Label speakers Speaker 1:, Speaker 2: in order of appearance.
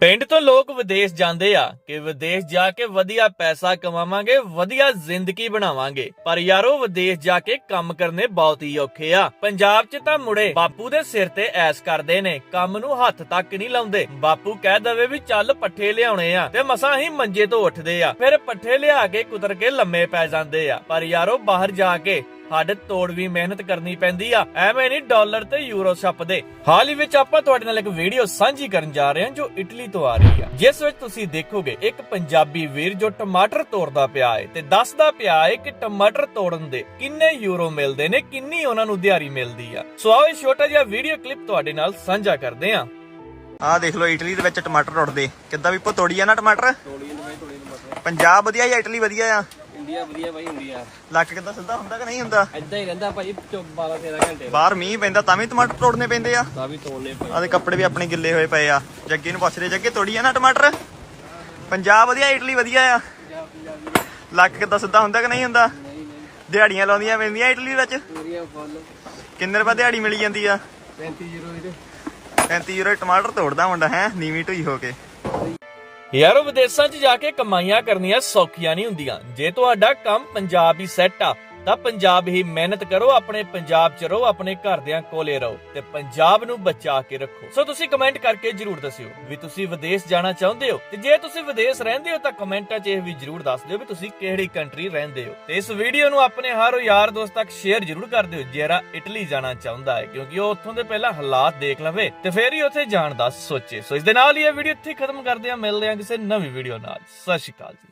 Speaker 1: ਪਿੰਡ ਤੋਂ ਲੋਕ ਵਿਦੇਸ਼ ਜਾਂਦੇ ਆ ਕਿ ਵਿਦੇਸ਼ ਜਾ ਕੇ ਵਧੀਆ ਪੈਸਾ ਕਮਾਵਾਂਗੇ, ਵਧੀਆ ਜ਼ਿੰਦਗੀ ਬਣਾਵਾਂਗੇ। ਪਰ ਯਾਰੋ, ਵਿਦੇਸ਼ ਜਾ ਕੇ ਕੰਮ ਕਰਨੇ ਬਹੁਤ ਹੀ ਔਖੇ ਆ। ਪੰਜਾਬ 'ਚ ਤਾਂ ਮੁੜੇ ਬਾਪੂ ਦੇ ਸਿਰ ਤੇ ਐਸ ਕਰਦੇ ਨੇ, ਕੰਮ ਨੂੰ ਹੱਥ ਤੱਕ ਨਹੀਂ ਲਾਉਂਦੇ। ਬਾਪੂ ਕਹਿ ਦਵੇ ਵੀ ਚੱਲ ਪੱਠੇ ਲਿਆਉਣੇ ਆ ਤੇ ਮਸਾਂ ਹੀ ਮੰਜੇ ਤੋਂ ਉੱਠਦੇ ਆ। ਫਿਰ ਪੱਠੇ ਲਿਆ ਕੇ ਕੁਦਰ ਕੇ ਲੰਮੇ ਪੈ ਜਾਂਦੇ ਆ। ਪਰ ਯਾਰੋ, ਬਾਹਰ ਜਾ ਕੇ ਹੱਡ ਤੋੜ ਵੀ ਮਿਹਨਤ ਕਰਨੀ ਪੈਂਦੀ ਆ। ਐਵੇਂ ਨਹੀਂ ਡਾਲਰ ਤੇ ਯੂਰੋ ਛੱਪਦੇ। ਹਾਲ ਹੀ ਵਿੱਚ ਆਪਾਂ ਤੁਹਾਡੇ ਨਾਲ ਇੱਕ ਵੀਡੀਓ ਸਾਂਝੀ ਕਰਨ ਜਾ ਰਹੇ ਹਾਂ ਜੋ ਇਟਲੀ ਤੋਂ ਆ ਰਹੀ ਆ। ਜਿਸ ਵਿੱਚ ਤੁਸੀਂ ਦੇਖੋਗੇ, ਇੱਕ ਪੰਜਾਬੀ ਵੀਰ ਜੋ ਟਮਾਟਰ ਤੋੜਦਾ ਪਿਆ ਹੈ ਤੇ ਦੱਸਦਾ ਪਿਆ ਹੈ ਕਿ ਟਮਾਟਰ ਤੋੜਨ ਦੇ ਕਿੰਨੇ ਯੂਰੋ ਮਿਲਦੇ ਨੇ, ਕਿੰਨੀ ਉਹਨਾਂ ਨੂੰ ਦਿਹਾੜੀ ਮਿਲਦੀ ਆ। ਸੋ ਆਓ ਇਹ ਛੋਟਾ ਜਿਹਾ ਵੀਡੀਓ ਕਲਿੱਪ ਤੁਹਾਡੇ ਨਾਲ ਸਾਂਝਾ ਕਰਦੇ ਹਾਂ।
Speaker 2: ਆਹ ਦੇਖ ਲਓ ਇਟਲੀ ਦੇ ਵਿੱਚ ਟਮਾਟਰ ਉੱਡਦੇ। ਕਿੱਦਾਂ ਵੀ ਪੋ ਤੋੜੀ ਆ ਨਾ ਟਮਾਟਰ? ਪੰਜਾਬ ਵਧੀਆ ਜਾਂ ਇਟਲੀ ਵਧੀਆ ਆ?
Speaker 3: ਇੰਡੀਆ ਵਧੀਆ ਬਾਈ ਇੰਡੀਆ।
Speaker 2: ਲੱਕ ਕਿੱਦਾਂ ਸਿੱਧਾ ਹੁੰਦਾ ਕਿ ਨਹੀਂ ਹੁੰਦਾ?
Speaker 3: ਐਦਾਂ ਹੀ ਰਹਿੰਦਾ ਭਾਈ ਚੁੱਪ 12 13 ਘੰਟੇ।
Speaker 2: ਬਾਹਰ ਮੀਂਹ ਪੈਂਦਾ ਤਾਂ ਵੀ ਟਮਾਟਰ ਤੋੜਨੇ ਪੈਂਦੇ ਆ।
Speaker 3: ਤਾਂ ਵੀ ਤੋੜਨੇ ਪਏ
Speaker 2: ਆਦੇ ਕੱਪੜੇ ਵੀ ਆਪਣੇ ਗਿੱਲੇ ਹੋਏ ਪਏ ਆ। ਜੱਗੇ ਨੂੰ ਪੁੱਛਦੇ ਜੱਗੇ ਤੋੜੀ ਆ ਨਾ ਟਮਾਟਰ? ਪੰਜਾਬ ਵਧੀਆ ਇਟਲੀ ਵਧੀਆ ਆ। ਲੱਕ ਕਿੱਦਾਂ ਸਿੱਧਾ ਹੁੰਦਾ ਕਿ ਨਹੀਂ ਹੁੰਦਾ? ਦਿਹਾੜੀਆਂ ਲਾਉਂਦੀਆਂ ਪੈਂਦੀਆਂ ਇਟਲੀ ਵਿੱਚ। ਕਿੰਨੇ ਰੁਪਏ ਦਿਹਾੜੀ ਮਿਲੀ ਜਾਂਦੀ ਆ?
Speaker 3: 35 ਯੂਰੋ ਵੀਰੇ
Speaker 2: 35 ਯੂਰੋ ਟਮਾਟਰ ਤੋੜਦਾ ਮੁੰਡਾ ਹੈ? ਨੀਵੀਂ ਢੂਈ ਹੋ ਕੇ।
Speaker 1: ਯਾਰੋ ਵਿਦੇਸ਼ਾਂ 'ਚ ਜਾ ਕੇ ਕਮਾਈਆਂ ਕਰਨੀਆਂ ਸੌਖੀਆਂ ਨਹੀਂ ਹੁੰਦੀਆਂ। ਜੇ ਤੁਹਾਡਾ ਕੰਮ ਪੰਜਾਬ ਹੀ ਸੈੱਟ ਆ ਤਾਂ ਪੰਜਾਬ ਹੀ ਮਿਹਨਤ ਕਰੋ, ਆਪਣੇ ਪੰਜਾਬ 'ਚ ਰਹੋ, ਆਪਣੇ ਘਰਦਿਆਂ ਕੋਲੇ ਰਹੋ ਤੇ ਪੰਜਾਬ ਨੂੰ ਬਚਾ ਕੇ ਰੱਖੋ। ਸੋ ਤੁਸੀਂ ਕਮੈਂਟ ਕਰਕੇ ਜਰੂਰ ਦੱਸਿਓ ਵੀ ਤੁਸੀਂ ਵਿਦੇਸ਼ ਜਾਣਾ ਚਾਹੁੰਦੇ ਹੋ ਤੇ ਜੇ ਤੁਸੀਂ ਵਿਦੇਸ਼ ਰਹਿੰਦੇ ਹੋ ਤਾਂ ਕਮੈਂਟਾਂ 'ਚ ਇਹ ਵੀ ਜਰੂਰ ਦੱਸ ਦਿਓ ਵੀ ਤੁਸੀਂ ਕਿਹੜੀ ਕੰਟਰੀ ਰਹਿੰਦੇ ਹੋ। ਤੇ ਇਸ ਵੀਡੀਓ ਨੂੰ ਆਪਣੇ ਹਰ ਯਾਰ ਦੋਸਤ ਤੱਕ ਸ਼ੇਅਰ ਜਰੂਰ ਕਰ ਦਿਓ ਜਿਹੜਾ ਇਟਲੀ ਜਾਣਾ ਚਾਹੁੰਦਾ ਹੈ, ਕਿਉਂਕਿ ਉਹ ਉੱਥੋਂ ਦੇ ਪਹਿਲਾਂ ਹਾਲਾਤ ਦੇਖ ਲਵੇ ਤੇ ਫੇਰ ਹੀ ਉੱਥੇ ਜਾਣ ਦਾ ਸੋਚੇ। ਸੋ ਇਸ ਦੇ ਨਾਲ ਹੀ ਇਹ ਵੀਡੀਓ ਇੱਥੇ ਖਤਮ ਕਰਦੇ ਹਾਂ। ਮਿਲਦੇ ਹਾਂ ਕਿਸੇ ਨਵੀਂ ਵੀਡੀਓ ਨਾਲ। ਸਤਿ ਸ਼੍ਰੀ ਅਕਾਲ ਜੀ।